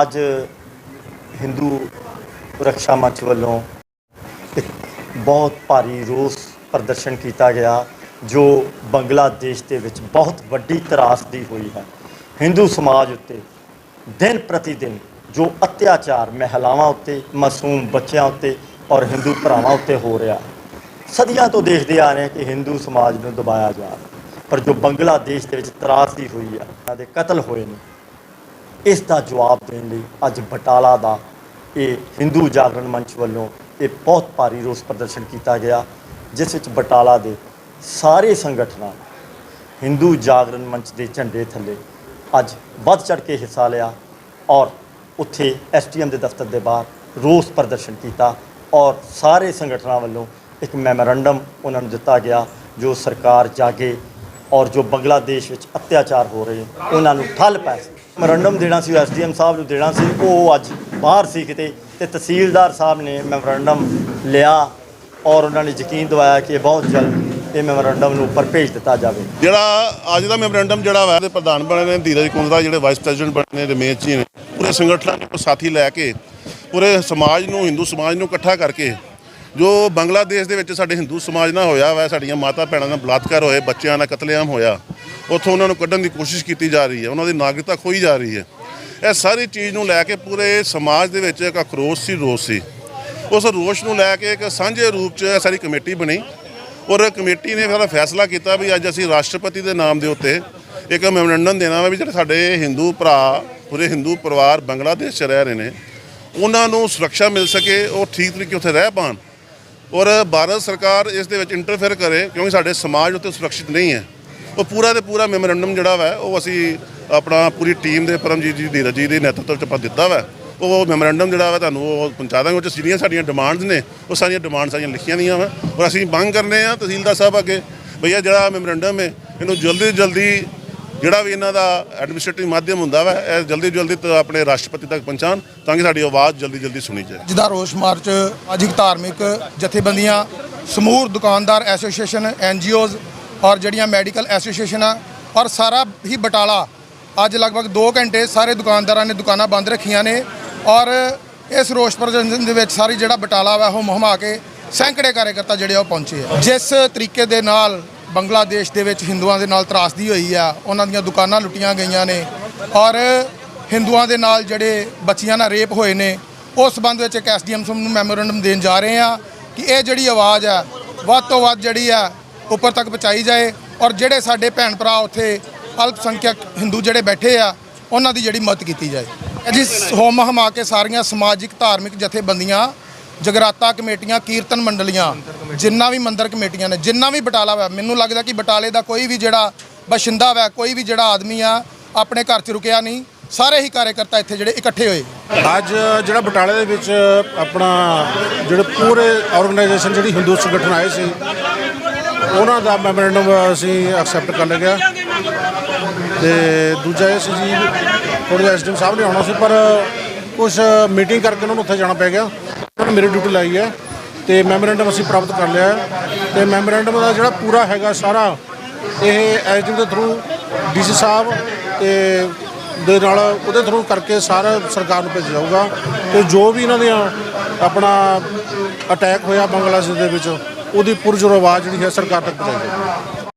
ਅੱਜ ਹਿੰਦੂ ਰੱਖਿਆ ਮੰਚ ਵੱਲੋਂ ਇੱਕ ਬਹੁਤ ਭਾਰੀ ਰੋਸ ਪ੍ਰਦਰਸ਼ਨ ਕੀਤਾ ਗਿਆ, ਜੋ ਬੰਗਲਾਦੇਸ਼ ਦੇ ਵਿੱਚ ਬਹੁਤ ਵੱਡੀ ਤਰਾਸਦੀ ਹੋਈ ਹੈ। ਹਿੰਦੂ ਸਮਾਜ ਉੱਤੇ ਦਿਨ ਪ੍ਰਤੀ ਦਿਨ ਜੋ ਅਤਿਆਚਾਰ ਮਹਿਲਾਵਾਂ ਉੱਤੇ, ਮਾਸੂਮ ਬੱਚਿਆਂ ਉੱਤੇ ਔਰ ਹਿੰਦੂ ਭਰਾਵਾਂ ਉੱਤੇ ਹੋ ਰਿਹਾ, ਸਦੀਆਂ ਤੋਂ ਦੇਖਦੇ ਆ ਰਹੇ ਹਾਂ ਕਿ ਹਿੰਦੂ ਸਮਾਜ ਨੂੰ ਦਬਾਇਆ ਜਾ ਰਿਹਾ ਪਰ ਜੋ ਬੰਗਲਾਦੇਸ਼ ਦੇ ਵਿੱਚ ਤਰਾਸਦੀ ਹੋਈ ਹੈ ਉਹਨਾਂ ਦੇ ਕਤਲ ਹੋਏ ਨੇ ਇਸ ਦਾ ਜਵਾਬ ਦੇਣ ਲਈ ਅੱਜ ਬਟਾਲਾ ਦਾ ਇਹ ਹਿੰਦੂ ਜਾਗਰਣ ਮੰਚ ਵੱਲੋਂ ਇਹ ਬਹੁਤ ਭਾਰੀ ਰੋਸ ਪ੍ਰਦਰਸ਼ਨ ਕੀਤਾ ਗਿਆ, ਜਿਸ ਵਿੱਚ ਬਟਾਲਾ ਦੇ ਸਾਰੇ ਸੰਗਠਨਾਂ ਹਿੰਦੂ ਜਾਗਰਣ ਮੰਚ ਦੇ ਝੰਡੇ ਥੱਲੇ ਅੱਜ ਵੱਧ ਚੜ ਕੇ ਹਿੱਸਾ ਲਿਆ ਔਰ ਉੱਥੇ ਐਸਟੀਐਮ ਦੇ ਦਫ਼ਤਰ ਦੇ ਬਾਹਰ ਰੋਸ ਪ੍ਰਦਰਸ਼ਨ ਕੀਤਾ ਔਰ ਸਾਰੇ ਸੰਗਠਨਾਂ ਵੱਲੋਂ ਇੱਕ ਮੈਮੋਰੰਡਮ ਉਹਨਾਂ ਨੂੰ ਦਿੱਤਾ ਗਿਆ, ਜੋ ਸਰਕਾਰ ਜਾਗੇ ਔਰ ਜੋ ਬੰਗਲਾਦੇਸ਼ ਵਿੱਚ ਅਤਿਆਚਾਰ ਹੋ ਰਹੇ, ਉਹਨਾਂ ਨੂੰ ਠੱਲ ਪੈ ਮੈਮੋਰੰਡਮ ਦੇਣਾ ਸੀ, ਐਸਡੀਐਮ ਸਾਹਿਬ ਨੂੰ ਦੇਣਾ ਸੀ, ਉਹ ਅੱਜ ਬਾਹਰ ਸੀ ਕਿਤੇ ਤੇ ਤਹਿਸੀਲਦਾਰ ਸਾਹਿਬ ਨੇ ਮੈਮੋਰੰਡਮ ਲਿਆ ਔਰ ਉਹਨਾਂ ਨੇ ਯਕੀਨ ਦਿਵਾਇਆ ਕਿ ਬਹੁਤ ਜਲਦ ਇਹ ਮੈਮੋਰੰਡਮ ਨੂੰ ਉੱਪਰ ਭੇਜ ਦਿੱਤਾ ਜਾਵੇ। ਜਿਹੜਾ ਅੱਜ ਦਾ ਮੈਮੋਰੈਂਡਮ ਜਿਹੜਾ ਵਾ, ਇਹਦੇ ਪ੍ਰਧਾਨ ਬਣੇ ਨੇ ਧੀਰਜ ਕੁੰਦਰਾ ਜਿਹੜੇ ਵਾਈਸ ਪ੍ਰੈਜ਼ੀਡੈਂਟ ਬਣੇ ਨੇ ਰਮੇਸ਼ ਜੀ ਨੇ। ਪੂਰੇ ਸੰਗਠਨਾਂ ਨੂੰ ਸਾਥੀ ਲੈ ਕੇ, ਪੂਰੇ ਸਮਾਜ ਨੂੰ, ਹਿੰਦੂ ਸਮਾਜ ਨੂੰ ਇਕੱਠਾ ਕਰਕੇ, ਜੋ ਬੰਗਲਾਦੇਸ਼ ਦੇ ਵਿੱਚ ਸਾਡੇ ਹਿੰਦੂ ਸਮਾਜ ਨਾਲ ਹੋਇਆ ਵਾ, ਸਾਡੀਆਂ ਮਾਤਾ ਭੈਣਾਂ ਨਾਲ ਬਲਾਤਕਾਰ ਹੋਏ, ਬੱਚਿਆਂ ਨਾਲ ਕਤਲੇਆਮ ਹੋਇਆ ਉੱਥੋਂ ਉਹਨਾਂ ਨੂੰ ਕੱਢਣ ਦੀ ਕੋਸ਼ਿਸ਼ ਕੀਤੀ ਜਾ ਰਹੀ ਹੈ, ਉਹਨਾਂ ਦੀ ਨਾਗਰਿਕਤਾ ਖੋਈ ਜਾ ਰਹੀ ਹੈ। ਇਹ ਸਾਰੀ ਚੀਜ਼ ਨੂੰ ਲੈ ਕੇ ਪੂਰੇ ਸਮਾਜ ਦੇ ਵਿੱਚ ਇੱਕ ਆਕਰੋਸ਼ ਸੀ, ਰੋਸ ਸੀ। ਉਸ ਰੋਸ਼ ਨੂੰ ਲੈ ਕੇ ਇੱਕ ਸਾਂਝੇ ਰੂਪ 'ਚ ਇਹ ਸਾਰੀ ਕਮੇਟੀ ਬਣੀ ਔਰ ਕਮੇਟੀ ਨੇ ਫਿਰ ਫੈਸਲਾ ਕੀਤਾ ਵੀ ਅੱਜ ਅਸੀਂ ਰਾਸ਼ਟਰਪਤੀ ਦੇ ਨਾਮ ਦੇ ਉੱਤੇ ਇੱਕ ਮੈਮੋਰੰਡਮ ਦੇਣਾ ਵਾ ਵੀ ਜਿਹੜੇ ਸਾਡੇ ਹਿੰਦੂ ਭਰਾ, ਪੂਰੇ ਹਿੰਦੂ ਪਰਿਵਾਰ ਬੰਗਲਾਦੇਸ਼ 'ਚ ਰਹਿ ਰਹੇ ਨੇ, ਉਹਨਾਂ ਨੂੰ ਸੁਰੱਖਿਆ ਮਿਲ ਸਕੇ, ਉਹ ਠੀਕ ਤਰੀਕੇ ਉੱਥੇ ਰਹਿ ਪਾਣ। ਔਰ ਭਾਰਤ ਸਰਕਾਰ ਇਸ ਦੇ ਵਿੱਚ ਇੰਟਰਫੇਅਰ ਕਰੇ ਕਿਉਂਕਿ ਸਾਡੇ ਸਮਾਜ ਉੱਤੇ ਸੁਰੱਖਿਅਤ ਨਹੀਂ ਹੈ। ਉਹ ਪੂਰਾ ਤੇ ਪੂਰਾ ਮੈਮੋਰੈਂਡਮ ਜਿਹੜਾ ਵਾ, ਉਹ ਅਸੀਂ ਆਪਣਾ ਪੂਰੀ ਟੀਮ ਦੇ ਪਰਮਜੀਤ ਜੀ ਧੀਰਜ ਜੀ ਦੇ ਨੇਤਰਤਵ 'ਚ ਆਪਾਂ ਦਿੱਤਾ ਵਾ। ਉਹ ਮੈਮੋਰੈਂਡਮ ਜਿਹੜਾ ਵਾ ਤੁਹਾਨੂੰ ਉਹ ਪਹੁੰਚਾ ਦਾਂਗੇ, ਉਹ 'ਚ ਜਿਹੜੀਆਂ ਸਾਡੀਆਂ ਡਿਮਾਂਡਸ ਨੇ, ਉਹ ਸਾਰੀਆਂ ਡਿਮਾਂਡਸ ਸਾਡੀਆਂ ਲਿਖੀਆਂ ਦੀਆਂ ਵਾ। ਔਰ ਅਸੀਂ ਮੰਗ ਕਰਨੇ ਆ ਤਹਿਸੀਲਦਾਰ ਸਾਹਿਬ ਅੱਗੇ ਭਈਆ ਜਿਹੜਾ ਮੈਮੋਰੈਂਡਮ ਹੈ ਇਹਨੂੰ ਜਲਦੀ ਤੋਂ ਜਲਦੀ ਜਿਹੜਾ ਵੀ ਇਹਨਾਂ ਦਾ ਐਡਮਿਨਿਸਟ੍ਰੇਟਿਵ ਮਾਧਿਅਮ ਹੁੰਦਾ ਵਾ, ਇਹ ਜਲਦੀ ਤੋਂ ਜਲਦੀ ਤ- ਆਪਣੇ ਰਾਸ਼ਟਰਪਤੀ ਤੱਕ ਪਹੁੰਚਾਉਣ, ਤਾਂ ਕਿ ਸਾਡੀ ਆਵਾਜ਼ ਜਲਦੀ ਜਲਦੀ ਸੁਣੀ ਜਾਏ। ਜਿਹਦਾ ਰੋਸ ਮਾਰਚ, ਅੱਜ ਇੱਕ ਧਾਰਮਿਕ ਜਥੇਬੰਦੀਆਂ, ਸਮੂਹ ਦੁਕਾਨਦਾਰ ਐਸੋਸੀਏਸ਼ਨ ਐਨਜੀਓਜ਼ ਔਰ ਜਿਹੜੀਆਂ ਮੈਡੀਕਲ ਐਸੋਸੀਏਸ਼ਨ ਆ, ਔਰ ਸਾਰਾ ਹੀ ਬਟਾਲਾ, ਅੱਜ ਲਗਭਗ 2 ਘੰਟੇ ਸਾਰੇ ਦੁਕਾਨਦਾਰਾਂ ਨੇ ਦੁਕਾਨਾਂ ਬੰਦ ਰੱਖੀਆਂ ਨੇ, ਔਰ ਇਸ ਰੋਸ ਪ੍ਰਦਰਸ਼ਨ ਦੇ ਵਿੱਚ ਸਾਰੀ ਜਿਹੜਾ ਬਟਾਲਾ ਵਾ, ਉਹ ਮਹਮਾ ਕੇ ਸੈਂਕੜੇ ਕਾਰਜਕਰਤਾ ਜਿਹੜੇ ਆ ਉਹ ਪਹੁੰਚੇ ਆ। ਜਿਸ ਤਰੀਕੇ ਦੇ ਨਾਲ ਬੰਗਲਾਦੇਸ਼ ਦੇ ਵਿੱਚ ਹਿੰਦੂਆਂ ਦੇ ਨਾਲ ਤਰਾਸਦੀ ਹੋਈ ਆ, ਉਹਨਾਂ ਦੀਆਂ ਦੁਕਾਨਾਂ ਲੁੱਟੀਆਂ ਗਈਆਂ ਨੇ, ਔਰ ਹਿੰਦੂਆਂ ਦੇ ਨਾਲ ਜਿਹੜੇ ਬੱਚੀਆਂ ਨਾਲ ਰੇਪ ਹੋਏ ਨੇ, ਉਸ ਸੰਬੰਧ ਵਿੱਚ ਇੱਕ ਐਸਡੀਐਮ ਸਾਹਿਬ ਨੂੰ ਮੈਮੋਰੰਡਮ ਦੇਣ ਜਾ ਰਹੇ ਆ ਕਿ ਇਹ ਜਿਹੜੀ ਆਵਾਜ਼ ਆ, ਵੱਧ ਤੋਂ ਵੱਧ ਜਿਹੜੀ ਆ ਉੱਪਰ ਤੱਕ ਪਹੁੰਚਾਈ ਜਾਏ ਔਰ ਜਿਹੜੇ ਸਾਡੇ ਭੈਣ ਭਰਾ ਉੱਥੇ ਅਲਪ ਹਿੰਦੂ ਜਿਹੜੇ ਬੈਠੇ ਆ, ਉਹਨਾਂ ਦੀ ਜਿਹੜੀ ਮਦਦ ਕੀਤੀ ਜਾਏ। ਇਹ ਜੀ ਹੋਮ ਹਮਾ ਕੇ ਸਾਰੀਆਂ ਸਮਾਜਿਕ, ਧਾਰਮਿਕ ਜਥੇਬੰਦੀਆਂ, ਜਗਰਾਤਾ ਕਮੇਟੀਆਂ, ਕੀਰਤਨ ਮੰਡਲੀਆਂ, ਜਿੰਨਾ ਵੀ ਮੰਦਰ ਕਮੇਟੀਆਂ ਨੇ, ਜਿੰਨਾ ਵੀ ਬਟਾਲਾ ਵਾ, ਮੈਨੂੰ ਲੱਗਦਾ ਕਿ ਬਟਾਲੇ ਦਾ ਕੋਈ ਵੀ ਜਿਹੜਾ ਬਸ਼ਿੰਦਾ ਵਾ, ਕੋਈ ਵੀ ਜਿਹੜਾ ਆਦਮੀ ਆ, ਆਪਣੇ ਘਰ 'ਚ ਰੁਕਿਆ ਨਹੀਂ। ਸਾਰੇ ਹੀ ਕਾਰਜਕਰਤਾ ਇੱਥੇ ਜਿਹੜੇ ਇਕੱਠੇ ਹੋਏ। ਅੱਜ ਜਿਹੜਾ ਬਟਾਲੇ ਦੇ ਵਿੱਚ ਆਪਣਾ ਜਿਹੜੇ ਪੂਰੇ ਆਰਗੇਨਾਈਜੇਸ਼ਨ ਜਿਹੜੀ ਹਿੰਦੂ ਸੰਗਠਨ ਆਏ ਸੀ ਉਹਨਾਂ ਦਾ ਮੈਮੋਰੈਂਡਮ ਅਸੀਂ ਐਕਸੈਪਟ ਕਰ ਲਿਆ। ਤੇ ਦੂਜਾ ਇਹ ਸੀ ਜੀ, ਥੋੜ੍ਹਾ ਜਿਹਾ ਐਸਡੀਐਮ ਸਾਹਿਬ ਨੇ ਆਉਣਾ ਸੀ, ਪਰ ਕੁਝ ਮੀਟਿੰਗ ਕਰਕੇ ਉਹਨਾਂ ਨੂੰ ਉੱਥੇ ਜਾਣਾ ਪੈ ਗਿਆ। ਉਹਨਾਂ ਨੇ ਮੇਰੀ ਡਿਊਟੀ ਲਾਈ ਹੈ ਤੇ ਮੈਮੋਰੈਂਡਮ ਅਸੀਂ ਪ੍ਰਾਪਤ ਕਰ ਲਿਆ ਹੈ। ਤੇ ਮੈਮੋਰੈਂਡਮ ਦਾ ਜਿਹੜਾ ਪੂਰਾ ਹੈਗਾ ਸਾਰਾ, ਇਹ ਐਸਡੀਐਮ ਦੇ ਥਰੂ ਡੀਸੀ ਸਾਹਿਬ ਤੇ ਦੇ ਨਾਲ ਉਹਦੇ ਥਰੂ ਕਰਕੇ ਸਾਰਾ ਸਰਕਾਰ ਨੂੰ ਭੇਜਿਆ ਜਾਊਗਾ। ਤੇ ਜੋ ਵੀ ਇਹਨਾਂ ਦੀਆਂ ਆਪਣਾ ਅਟੈਕ ਹੋਇਆ ਬੰਗਲਾਦੇਸ਼ ਦੇ ਵਿੱਚ ਉਹਦੀ ਪੁਰਜੋਰ ਆਵਾਜ਼ ਜਿਹੜੀ ਹੈ ਸਰਕਾਰ ਤੱਕ ਪਹੁੰਚਾਈ ਜਾਊਗੀ